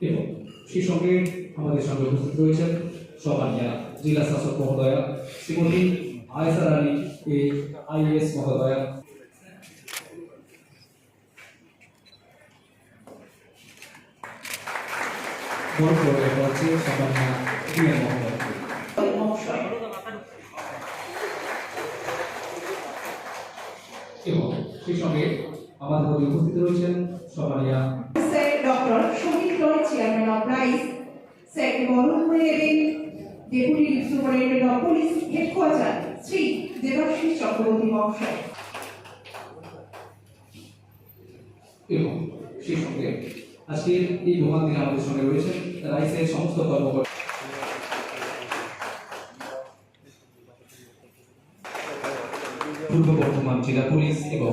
এবং সেই সঙ্গে আমাদের সঙ্গে উপস্থিত রয়েছেন সবানিয়া জেলা শাসক মহোদয়া শ্রীমতী আয়সা রানী এ আইএস মহোদয়া। বড় করে হচ্ছে সবানিয়া মহোদয় মহাশয় এবং সেই সঙ্গে আমাদের মধ্যে উপস্থিত রয়েছেন sir doctor Samir Roy chairman of Rice. স্যারকে বরণ করে নেবেন deputy superintendent of police headquarter Shri Debashis Chakraborty মহাশয়। এবং সেই সঙ্গে আজকের এই মহান দিনে আমাদের সঙ্গে রয়েছেন রাইসের সমস্ত কর্মকর্তা। পূর্ব বর্ধমান জেলা পুলিশ এবং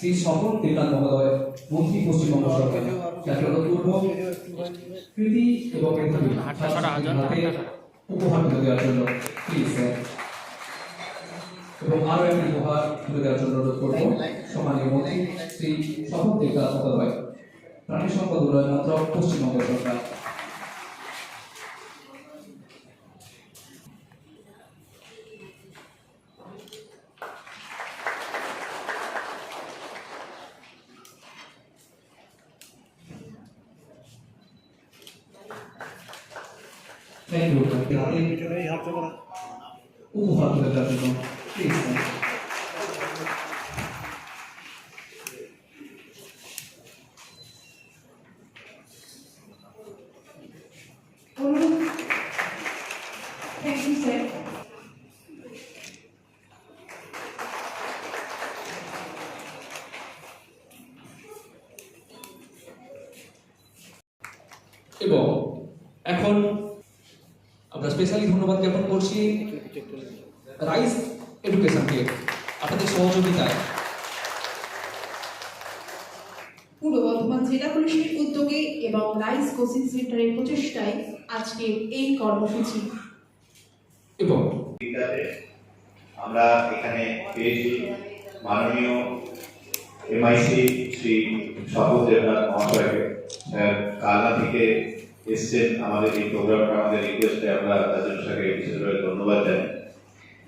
শ্রী স্বপন দেবনাথ মহোদয়, মন্ত্রী পশ্চিমবঙ্গ সরকার যাকে হল কৃতি এবং উপহার তুলে দেওয়ার জন্য এবং আরও একটি উপহার তুলে দেওয়ার জন্য অনুরোধ করব সম্মানীয় মন্ত্রী, শ্রী স্বপন দেবনাথ মহোদয়, প্রাণী সম্পদ উন্নয়ন মন্ত্রক, পশ্চিমবঙ্গ সরকার। থ্যাংক ইউ হাতে উপহার তুলে দেওয়ার জন্য প্লিজ স্যার অনুরোধ থ্যাংক ইউ স্যার এবং এখন আমরা স্পেশালি ধন্যবাদ জ্ঞাপন করছি রাইস এডুকেশনকে আপনাদের সহযোগিতায়। পূর্ব বর্ধমান জেলা পুলিশের উদ্যোগে এবং রাইস কোচিং সেন্টারের প্রচেষ্টায় আজকের এই কর্মসূচি। এবং আমরা এখানে পেয়েছি মাননীয় এমআইসি শ্রী স্বপন দেবনাথ মহাশয়কে কালনা থেকে এসছেন আমাদের এই প্রোগ্রামটা, আমাদের রিকোয়েস্টে আমরা তাদের সাথে বিশেষভাবে ধন্যবাদ জানাই।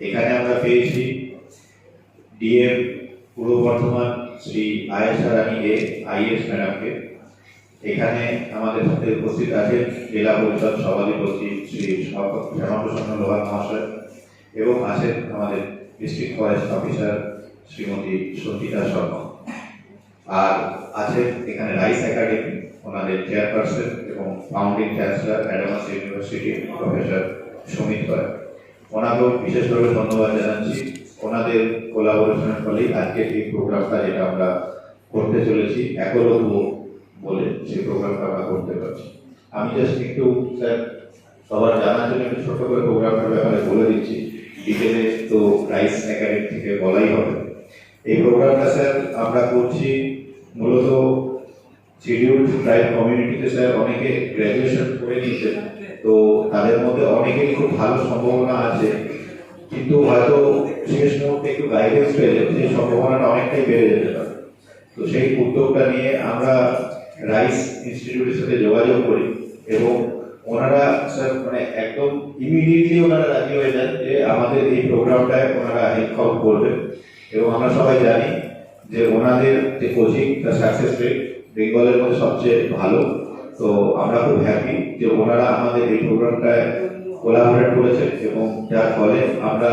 এখানে আমরা পেয়েছি DM Purba Bardhaman Shri Ayesha Rani A, IAS ম্যাডামকে। এখানে আমাদের সাথে উপস্থিত আছেন জেলা পরিষদ সভাধিপতি শ্রী শ্যামাপ্রসন্ন লোহার মহাশয় এবং আছেন আমাদের district forest officer Shrimati Sangita Sharma. আর আছেন এখানে রাইস একাডেমি, ওনাদের চেয়ারপারসন এবং founding chancellor Adamas university professor Sumit Kar ওনাকেও বিশেষভাবে ধন্যবাদ জানাচ্ছি। ওনাদের কোলাবোরেশনের ফলেই আজকের এই প্রোগ্রামটা যেটা আমরা করতে চলেছি, একলব্য বলে সেই প্রোগ্রামটা আমরা করতে পারছি। আমি জাস্ট একটু, স্যার, সবার জানার জন্য একটু ছোট করে প্রোগ্রামটার ব্যাপারে বলে দিচ্ছি। ডিটেলে তো রাইস একাডেমি থেকে বলাই হবে। এই প্রোগ্রামটা স্যার, আমরা করছি মূলত শিডিউল্ড ট্রাইব কমিউনিটিতে স্যার অনেকে গ্র্যাজুয়েশন করে নিয়েছেন তো তাদের মধ্যে অনেকেরই খুব ভালো সম্ভাবনা আছে। কিন্তু হয়তো শেষ মুহূর্তে একটু গাইডেন্স পেলে সেই সম্ভাবনাটা অনেকটাই বেড়ে যেতে পারে। তো সেই উদ্যোগটা নিয়ে আমরা রাইস ইনস্টিটিউটের সাথে যোগাযোগ করি এবং ওনারা স্যার মানে একদম ইমিডিয়েটলি ওনারা রাজি হয়ে যান যে আমাদের এই প্রোগ্রামটায় ওনারা হেল্প করবেন এবং আমরা সবাই জানি যে ওনাদের যে কোচিং তার সাকসেস রেট বেঙ্গলের মধ্যে সবচেয়ে ভালো। তো আমরা খুব হ্যাপি যে ওনারা আমাদের এই প্রোগ্রামটায় কোলাবোরেট করেছেন এবং যার ফলে আমরা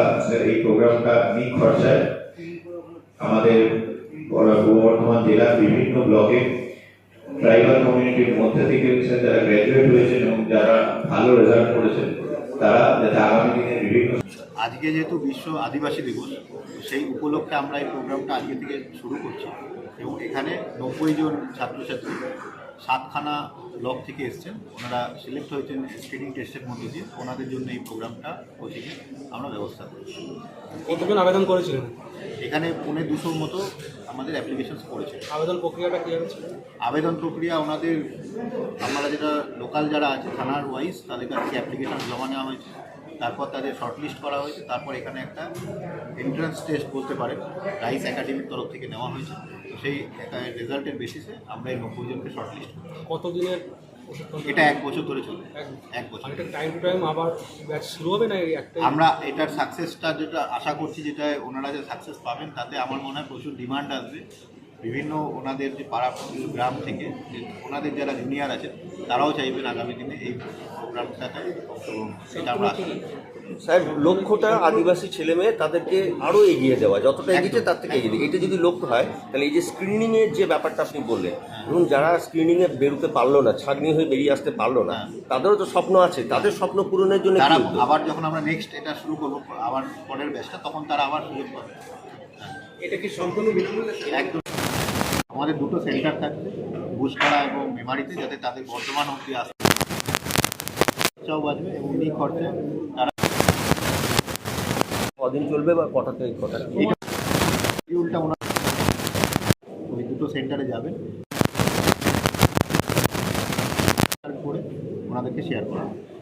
এই প্রোগ্রামটা নিজ খরচায় আমাদের পূর্ব বর্ধমান জেলার বিভিন্ন ব্লকে ট্রাইবাল কমিউনিটির মধ্যে থেকে যারা গ্র্যাজুয়েট হয়েছেন এবং যারা ভালো রেজাল্ট করেছেন, তারা যাতে আগামী দিনে বিভিন্ন আজকে যেহেতু বিশ্ব আদিবাসী দিবস সেই উপলক্ষে আমরা এই প্রোগ্রামটা আজকে থেকে শুরু করছি। এবং এখানে নব্বই জন ছাত্রছাত্রী সাতখানা ব্লক থেকে এসছেন। ওনারা সিলেক্ট হয়েছেন স্ক্রিনিং টেস্টের মধ্যে দিয়ে। ওনাদের জন্য এই প্রোগ্রামটা কোচিংয়ে আমরা ব্যবস্থা করছি কতজন আবেদন করেছিলেন? এখানে পৌনে দুশোর মতো আমাদের অ্যাপ্লিকেশন করেছে আবেদন প্রক্রিয়াটা কীভাবে ছিল? আবেদন প্রক্রিয়া ওনাদের আমরা যেটা লোকাল যারা আছে থানার ওয়াইজ তাদের কাছ অ্যাপ্লিকেশন জমা নেওয়া হয়েছে। তারপর তাদের শর্টলিস্ট করা হয়েছে। তারপর এখানে একটা এন্ট্রান্স টেস্ট বলতে পারেন রাইস একাডেমির তরফ থেকে নেওয়া হয়েছে। তো সেই রেজাল্টের বেসিসে আমরা এই নব্বই জনকে শর্টলিস্ট কতদিনের এটা এক বছর ধরে চলবে এক- বছর। এটা টাইম টু টাইম আবার ব্যাচ শুরু হবে না এই আমরা এটার সাকসেসটা যেটা আশা করছি যেটা ওনারা যে সাকসেস পাবেন তাতে আমার মনে হয় প্রচুর ডিমান্ড আসবে। বিভিন্ন ওনাদের যে পাড়া গ্রাম থেকে ওনাদের যারা জুনিয়র আছেন তারাও চাইবেন আগামী দিনে এই প্রোগ্রামটাতে অংশগ্রহণ। এটা আমরা করি। সাহেব লক্ষ্যটা আদিবাসী ছেলে মেয়ে তাদেরকে আরও এগিয়ে দেওয়া যতটা এগিয়েছে তার থেকে এগিয়ে এটা যদি লক্ষ্য হয় তাহলে এই যে স্ক্রিনিংয়ের যে ব্যাপারটা আপনি বললেন এবং যারা স্ক্রিনিংয়ে বেরোতে পারল না ছাগনি হয়ে বেরিয়ে আসতে পারল না তাদেরও তো স্বপ্ন আছে তাদের স্বপ্ন পূরণের জন্য আবার যখন আমরা নেক্সট এটা শুরু করব আবার পরের ব্যাচটা তখন তারা আবার সুযোগ পাবে। এটা কি সম্পূর্ণ বিনামূল্যে? একদম। আমাদের দুটো সেন্টার থাকবে বুসপাড়া এবং মেমারিতে যাতে তাদের বর্তমান অবধি আসতে খরচাও বাঁচবে এবং এই খরচায় তারা কদিন চলবে বা কটা থেকে কটা শিডিউলটা ওনার ওই দুটো সেন্টারে যাবেন করে ওনাদেরকে শেয়ার করা হবে।